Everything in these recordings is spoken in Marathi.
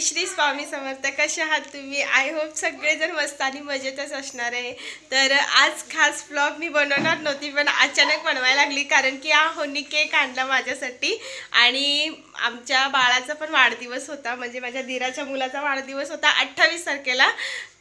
श्री श्री स्वामी समर्थ कसे आहात तुम्ही? आय होप सगळेजण मस्त आणि मजेतच असणार आहे. तर आज खास ब्लॉग मी बनवणार नव्हती पण अचानक बनवायला लागली कारण की हा होनी केक आणला माझ्यासाठी. आणि आमच्या बाळाचा पण वाढदिवस होता म्हणजे माझ्या दिराच्या मुलाचा वाढदिवस होता अठ्ठावीस तारखेला.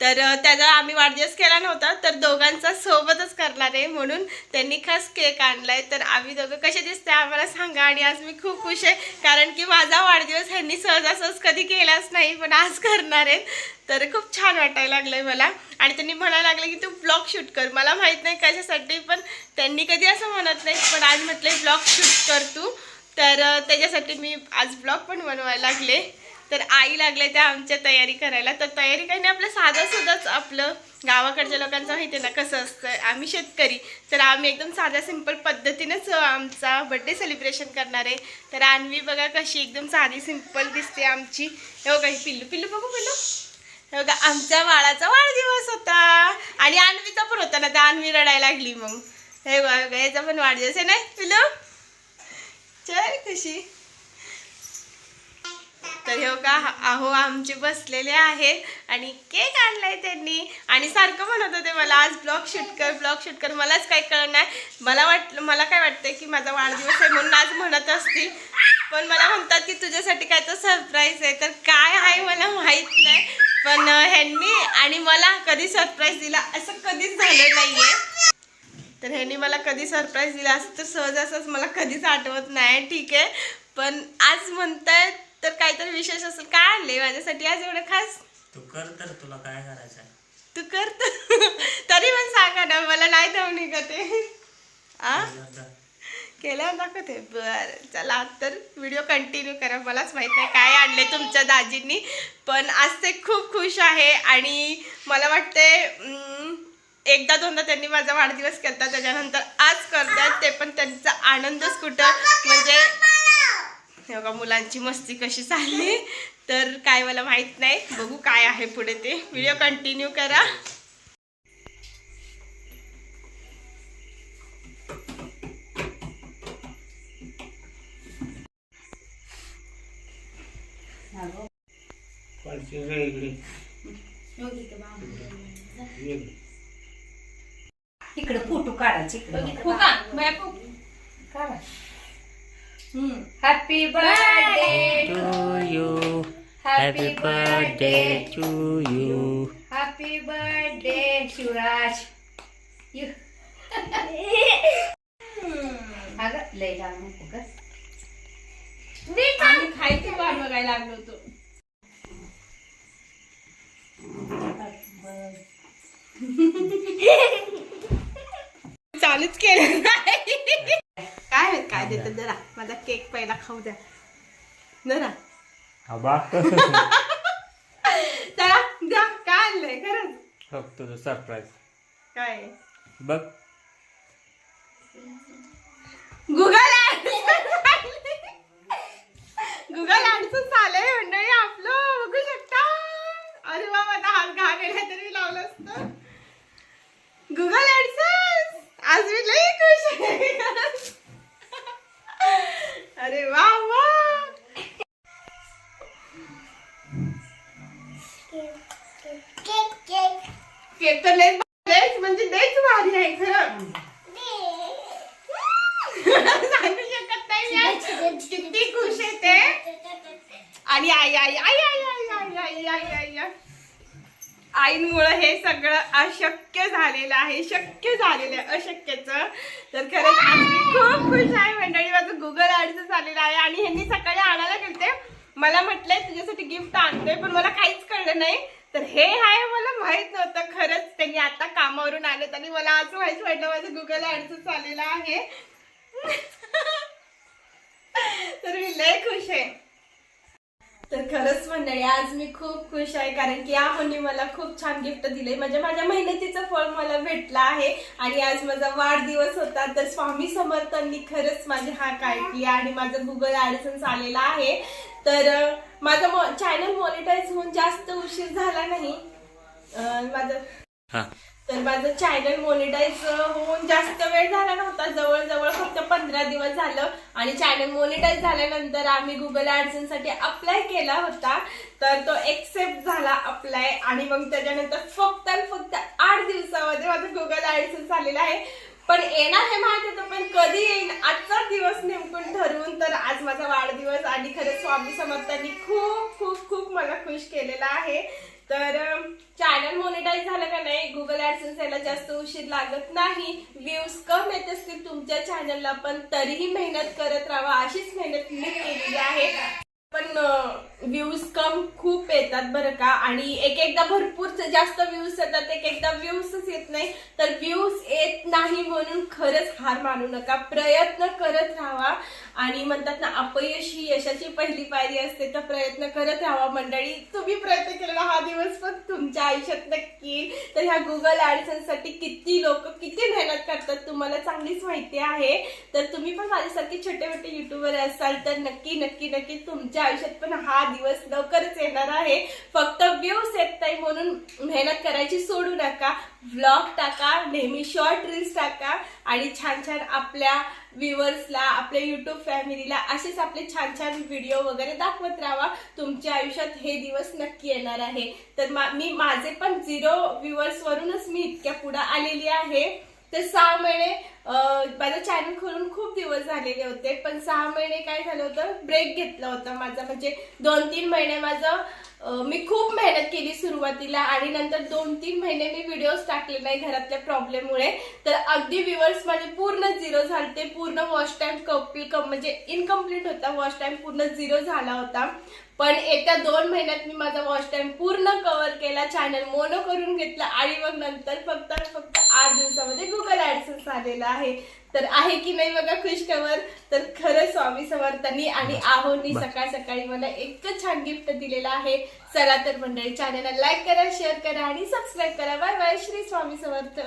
तर त्याचा आम्ही वाढदिवस केला नव्हता तर दोघांचा सोबतच करणार आहे म्हणून त्यांनी खास केक आणलाय. तर आम्ही दोघं कसे दिसते आम्हाला सांगा आणि आज मी खूप खुश आहे कारण की माझा वाढदिवस ह्यांनी सहजासहज कधी केलाच नाही पण आज करणार आहेत. तर खूप छान वाटायला लागलंय मला. आणि त्यांनी म्हणायला लागले की तू ब्लॉग शूट कर. मला माहीत नाही कशासाठी पण त्यांनी कधी असं म्हणत नाही पण आज म्हटलं ब्लॉग शूट कर तू. तर त्याच्यासाठी मी आज ब्लॉग पण बनवायला लागले. तर आई लागले त्या आमच्या तयारी करायला. तर तयारी काही नाही आपलं साधं सुद्धाच आपलं. गावाकडच्या लोकांचं माहिती आहे ना कसं असतं. आम्ही शेतकरी. तर आम्ही एकदम साध्या सिंपल पद्धतीनेच आमचा बड्डे सेलिब्रेशन करणार आहे. तर आणवी बघा कशी एकदम साधी सिंपल दिसते आमची. हे बघा ही पिल्लू पिल्लू बघू पिल्लू. हे बघा आमच्या बाळाचा वाढदिवस होता. आणि आणवीचा पण होता ना तर आणवी रडायला लागली मग. हे बघा हे बघा, याचा पण वाढदिवस आहे नाही पिल्लू? चल कशी तर हे का अहो आमचे बसलेले आहेत आणि केक आणलाय त्यांनी. आणि सारखं म्हणत होते मला आज ब्लॉग शूट कर ब्लॉग शूट कर. मलाच काही कळलं नाही. मला वाटलं मला काय वाटतंय की माझा वाढदिवस आहे म्हणून आज म्हणत असतील. पण मला म्हणतात की तुझ्यासाठी काय तर सरप्राईज आहे. तर काय आहे मला माहीत नाही. पण ह्यांनी आणि मला कधी सरप्राईज दिला असं कधीच झालं नाहीये. तर ह्यांनी मला कधी सरप्राईज दिला असं तर सहज असंच मला कधीच आठवत नाही. ठीक आहे. पण आज म्हणतायत तर काहीतरी विशेष असेल काय आणले माझ्यासाठी आज एवढं खास. तू कर तर तुला काय करायचं आहे तू कर तर. तरी पण सांगा ना मला नाही धावणी का ते आ? केल्यावर दाखवते बरं चला तर व्हिडिओ कंटिन्यू करा. मलाच माहीत नाही काय आणले तुमच्या दाजींनी पण आज ते खूप खुश आहे आणि मला वाटते एकदा दोनदा त्यांनी माझा वाढदिवस केला त्याच्यानंतर आज करतात ते पण त्यांचा आनंदच कुठं? म्हणजे हे बघा मुलांची मस्ती कशी चालली तर काय मला माहीत नाही. बघू काय आहे पुढे ते. व्हिडिओ कंटिन्यू करा. इकडे फोटो काढायचे happy birthday To you, happy happy birthday birthday to you. Happy birthday Shivraj you. अगं लय लावू नको ग. आम्ही खायची वाट बघायला लागलो होतो. चालूच केलं. काय काय देतात जरा. माझा केक पहिला खाऊ द्या. जरा आबा. द्या काय आणलंय? खरंच. बघ तुझं सरप्राईज काय? बघ. गुगल गुगल ऍडचं चालय मंडळी आपलं. बघू शकता. अरे वा माझा हात घा केक तर लेच लेच म्हणजे लेच भारी आहे खरं सांगू शकत नाही किती खुश आहे ते आणि आई आई आई आई आई आई आई आई आई आईमुळं हे सगळं अशक्य झालेलं आहे शक्य झालेलं आहे अशक्यचं तर खरंच आम्ही खूप खुश आहे मंडळी माझं गुगल ॲडचं झालेलं आहे आणि ह्यांनी सकाळी आणायला गेलते मला म्हटलंय तुझ्यासाठी गिफ्ट आणतोय पण मला काहीच कळलं नाही तर हे आहे मला माहीत नव्हतं खरंच. त्यांनी आता कामावरून आलेत आणि मला आज माहीत वाटलं माझं गुगल ऍडच आलेलं आहे. तर मी लय खुश आहे. तर खरंच मंडळी आज मी खूप खुश आहे कारण की या मला खूप छान गिफ्ट दिले. म्हणजे माझ्या मेहनतीचं फळ मला भेटलं आहे आणि आज माझा वाढदिवस होता. तर स्वामी समर्थांनी खरंच माझी हा ऐकली आणि माझं गुगल ॲडसन्स आलेला आहे. तर माझं चॅनल मॉनिटाईज होऊन जास्त उशीर झाला नाही. माझं तर माझं चॅनल मोनिटाईज होऊन जास्त वेळ झाला नव्हता. जवळजवळ फक्त पंधरा दिवस झालं. आणि चॅनल मोनिटाईज झाल्यानंतर आम्ही गुगलसाठी अप्लाय केला होता. तर तो एक्सेप्ट झाला अप्लाय आणि मग त्याच्यानंतर फक्त आणि फक्त आठ दिवसामध्ये माझं गुगल ऍडसेन्स आलेला आहे. पण येणार हे माहीत होतं पण कधी येईन? आजचा दिवस नेमकून ठरवून तर आज माझा वाढदिवस आणि खरंच स्वामी समर्थांनी खूप खूप खूप मला खुश केलेला आहे. तर चॅनल मोनिटाईज झालं का नाही? गुगल ॲडसेन्स यायला जास्त उशीर लागत नाही. व्ह्यूज कम येत असतील तुमच्या चॅनलला पण तरीही मेहनत करत राहा अशीच मेहनत मी केलेली आहे. पण व्ह्यूज कम खूप येतात बरं का. आणि एक एकदा भरपूर जास्त व्ह्यूज येतात एक एकदा व्ह्यूजच येत नाही. तर व्ह्यूज येत नाही म्हणून खरंच हार मानू नका. प्रयत्न करत राहा. आणि म्हणतात ना अपयश ही यशाची पहिली पायरी असते तर प्रयत्न करत राहा मंडळी. तुम्ही प्रयत्न केला हा दिवस पण तुमच्या आयुष्यात नक्की. तर ह्या गुगल ऍडसेन्ससाठी किती लोक किती मेहनत करतात तुम्हाला चांगलीच माहिती आहे. तर तुम्ही पण माझ्यासारखे छोटे मोठे युट्यूबर असाल तर नक्की नक्की नक्की तुमच्या आयुष्यात पण हा दिवस लवकरच येणार आहे. फक्त म्हणून मेहनत करायची सोडू नका. व्लॉग टाका नेहमी शॉर्ट रील्स टाका आणि छान छान आपल्या व्ह्युअर्सला आपल्या युट्यूब फॅमिलीला असेच आपले छान छान व्हिडिओ वगैरे दाखवत राहा तुमच्या आयुष्यात हे दिवस नक्की येणार आहे. तर मा- मी माझे पण झिरो व्ह्युअर्सवरूनच मी इतक्या पुढं आलेली आहे. तर सहा महिने माझं चॅनल खोलून खूप दिवस झालेले होते पण सहा महिने काय झालं होतं ब्रेक घेतला होता माझा. म्हणजे दोन तीन महिने माझं मी खूप मेहनत केली सुरुवातीला आणि नंतर दोन तीन महिने मी व्हिडिओज टाकले नाही घरातल्या प्रॉब्लेममुळे तर अगदी व्ह्युअर्स माझे पूर्ण झिरो झालते पूर्ण वॉच कम म्हणजे इनकम्प्लीट होता वॉच टाईम पूर्ण झिरो झाला होता. पण येत्या दोन महिन्यात मी माझा वॉच टाईम पूर्ण कव्हर केला चॅनल मोनो करून घेतला आणि मग नंतर फक्त फक्त आठ दिवसामध्ये गुगल ॲडसन्स आलेला आहे. तर आहे की नाही बघा खुश खबर. तर खरंच स्वामी समर्थांनी आणि आहोनी सकाळ सकाळी मला इतकं छान गिफ्ट दिलेलं आहे. चला तर मंडळी चॅनलला लाईक करा शेअर करा आणि सबस्क्राईब करा. Bye bye Shri Swami Samarth.